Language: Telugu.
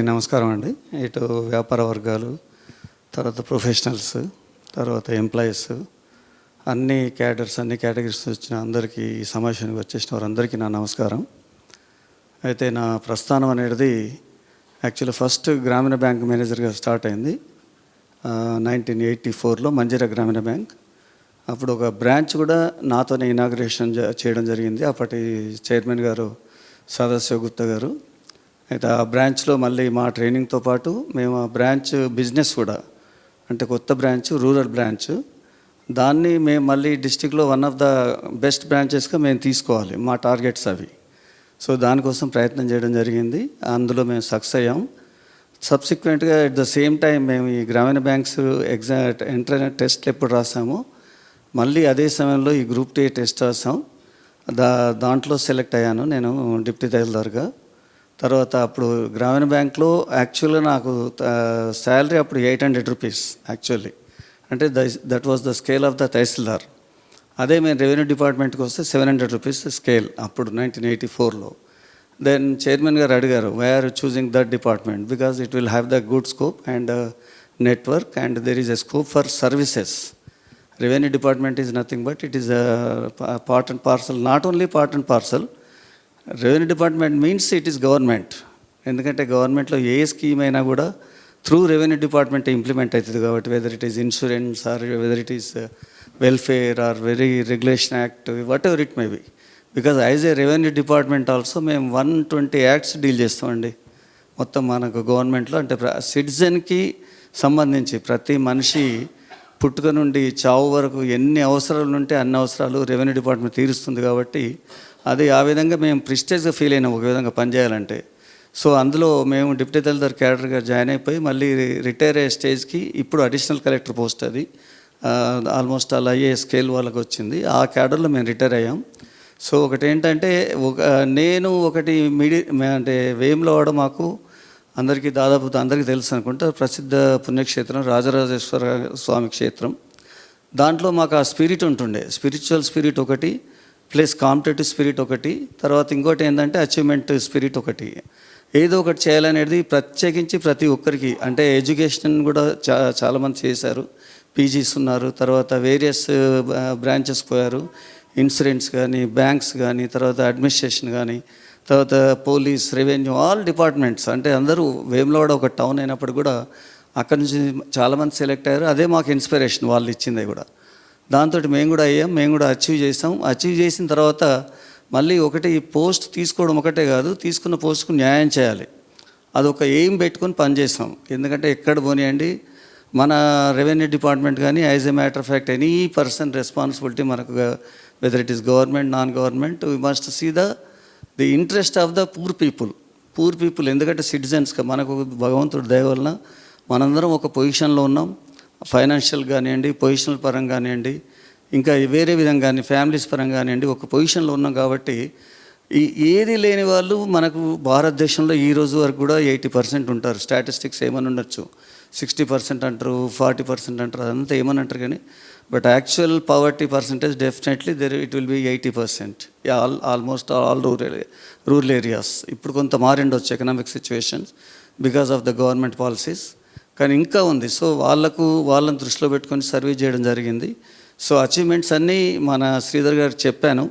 నమస్కారం అండి. ఇటు వ్యాపార వర్గాలు తర్వాత ప్రొఫెషనల్స్ తర్వాత ఎంప్లాయీస్ అన్ని క్యాడర్స్ అన్ని కేటగిరీస్ వచ్చిన అందరికీ ఈ సమావేశానికి వచ్చేసిన వారందరికీ నా నమస్కారం. అయితే నా ప్రస్థానం అనేది యాక్చువల్లీ ఫస్ట్ గ్రామీణ బ్యాంక్ మేనేజర్గా స్టార్ట్ అయింది. నైన్టీన్ ఎయిటీ ఫోర్లో మంజీరా గ్రామీణ బ్యాంక్. అప్పుడు ఒక బ్రాంచ్ కూడా నాతోనే ఇనాగ్రేషన్ చేయడం జరిగింది. అప్పటి చైర్మన్ గారు సదాశివ గుప్తా గారు. అయితే ఆ బ్రాంచ్లో మళ్ళీ మా ట్రైనింగ్తో పాటు మేము ఆ బ్రాంచ్ బిజినెస్ కూడా అంటే కొత్త బ్రాంచ్ రూరల్ బ్రాంచ్ దాన్ని మేము మళ్ళీ డిస్టిక్లో వన్ ఆఫ్ ద బెస్ట్ బ్రాంచెస్గా మేము తీసుకోవాలి మా టార్గెట్స్ అవి. సో దానికోసం ప్రయత్నం చేయడం జరిగింది అందులో మేము సక్సెస్ అయ్యాం. సబ్సిక్వెంట్గా ఎట్ ద సేమ్ టైం మేము ఈ గ్రామీణ బ్యాంక్స్ ఎగ్జామ్ ఎంటర్ టెస్ట్లు ఎప్పుడు రాసామో మళ్ళీ అదే సమయంలో ఈ గ్రూప్ టీ టెస్ట్ రాసాం. దా దాంట్లో సెలెక్ట్ అయ్యాను నేను డిప్యూటీ తహసీల్దార్గా. తర్వాత అప్పుడు గ్రామీణ బ్యాంక్లో యాక్చువల్గా నాకు శాలరీ అప్పుడు ఎయిట్ హండ్రెడ్ రూపీస్ యాక్చువల్లీ అంటే that was the scale of the tahsildar. అదే మేము రెవెన్యూ డిపార్ట్మెంట్కి వస్తే సెవెన్ హండ్రెడ్ రూపీస్ స్కేల్ అప్పుడు నైన్టీన్ ఎయిటీ ఫోర్లో దెన్ చైర్మన్ గారు అడిగారు why are choosing that department because it will have the good scope and network and there is a scope for services revenue department is nothing but it is part and parcel not only part and parcel revenue department means it is government ఎందుకంటే గవర్నమెంట్లో ఏ స్కీమ్ అయినా కూడా త్రూ రెవెన్యూ డిపార్ట్మెంట్ ఇంప్లిమెంట్ అవుతుంది కాబట్టి whether it is insurance or whether it is welfare or very regulation act whatever it may be because as a revenue department also మేము వన్ ట్వంటీ యాక్ట్స్ డీల్ చేస్తామండి. మొత్తం మనకు గవర్నమెంట్లో అంటే సిటిజన్కి సంబంధించి ప్రతి మనిషి పుట్టుక నుండి చావు వరకు ఎన్ని అవసరాలు ఉంటే అన్ని అవసరాలు రెవెన్యూ డిపార్ట్మెంట్ తీరుస్తుంది కాబట్టి అది ఆ విధంగా మేము ప్రిస్టేజ్గా ఫీల్ అయినాం ఒక విధంగా పనిచేయాలంటే. సో అందులో మేము డిప్యూటీ తహసీల్దార్ క్యాడర్గా జాయిన్ అయిపోయి మళ్ళీ రిటైర్ అయ్యే స్టేజ్కి ఇప్పుడు అడిషనల్ కలెక్టర్ పోస్ట్ అది. ఆల్మోస్ట్ అలా అయ్యే స్కేల్ వాళ్ళకి వచ్చింది. ఆ క్యాడర్లో మేము రిటైర్ అయ్యాం. సో ఒకటి ఏంటంటే ఒక నేను ఒకటి మీడి అంటే వేములవాడ మాకు అందరికీ దాదాపు అందరికీ తెలుసు అనుకుంటే ప్రసిద్ధ పుణ్యక్షేత్రం రాజరాజేశ్వర స్వామి క్షేత్రం. దాంట్లో మాకు ఆ స్పిరిట్ ఉంటుండే. స్పిరిచువల్ స్పిరిట్ ఒకటి ప్లస్ కాంపిటేటివ్ స్పిరిట్ ఒకటి తర్వాత ఇంకోటి ఏంటంటే అచీవ్మెంట్ స్పిరిట్ ఒకటి. ఏదో ఒకటి చేయాలనేది ప్రత్యేకించి ప్రతి ఒక్కరికి అంటే ఎడ్యుకేషన్ కూడా చా చాలామంది చేశారు. పీజీస్ ఉన్నారు తర్వాత వేరియస్ బ్రాంచెస్ పోయారు. ఇన్సూరెన్స్ కానీ బ్యాంక్స్ కానీ తర్వాత అడ్మినిస్ట్రేషన్ కానీ తర్వాత పోలీస్ రెవెన్యూ ఆల్ డిపార్ట్మెంట్స్. అంటే అందరూ వేములవాడ ఒక టౌన్ అయినప్పుడు కూడా అక్కడి నుంచి చాలామంది సెలెక్ట్ అయ్యారు. అదే మాకు ఇన్స్పిరేషన్ వాళ్ళు ఇచ్చింది కూడా. దాంతో మేము కూడా అయ్యాం మేము కూడా అచీవ్ చేసాం అచీవ్ చేసిన తర్వాత మళ్ళీ ఒకటి ఈ పోస్ట్ తీసుకోవడం ఒకటే కాదు తీసుకున్న పోస్ట్కు న్యాయం చేయాలి. అదొక ఎయిమ్ పెట్టుకొని పనిచేస్తాం ఎందుకంటే ఎక్కడ పోనీయండి మన రెవెన్యూ డిపార్ట్మెంట్ కానీ as a matter of fact any person responsibility మనకు whether it is government non government we must see the the interest of the poor people poor people ఎందుకంటే సిటిజన్స్గా మనకు భగవంతుడు దయ వలన మనందరం ఒక పొజిషన్లో ఉన్నాం. ఫైనాన్షియల్ కానివ్వండి పొజిషనల్ పరంగా కానివ్వండి ఇంకా వేరే విధంగా కానీ ఫ్యామిలీస్ పరంగా కానివ్వండి ఒక పొజిషన్లో ఉన్నాం కాబట్టి ఈ ఏది లేని వాళ్ళు మనకు భారతదేశంలో ఈ రోజు వరకు కూడా ఎయిటీ పర్సెంట్ ఉంటారు. స్టాటిస్టిక్స్ ఏమని ఉండొచ్చు? సిక్స్టీ పర్సెంట్ అంటారు ఫార్టీ పర్సెంట్ అంటారు అదంతా ఏమని అంటారు కానీ but actual poverty percentage definitely there it will be eighty percent. All almost all rural rural areas. ఇప్పుడు కొంత మారిండొచ్చు economic situations because of the government policies కానీ ఇంకా ఉంది. సో వాళ్ళకు వాళ్ళని దృష్టిలో పెట్టుకొని సర్వీస్ చేయడం జరిగింది. సో అచీవ్మెంట్స్ అన్నీ మన శ్రీధర్ గారు చెప్పాను.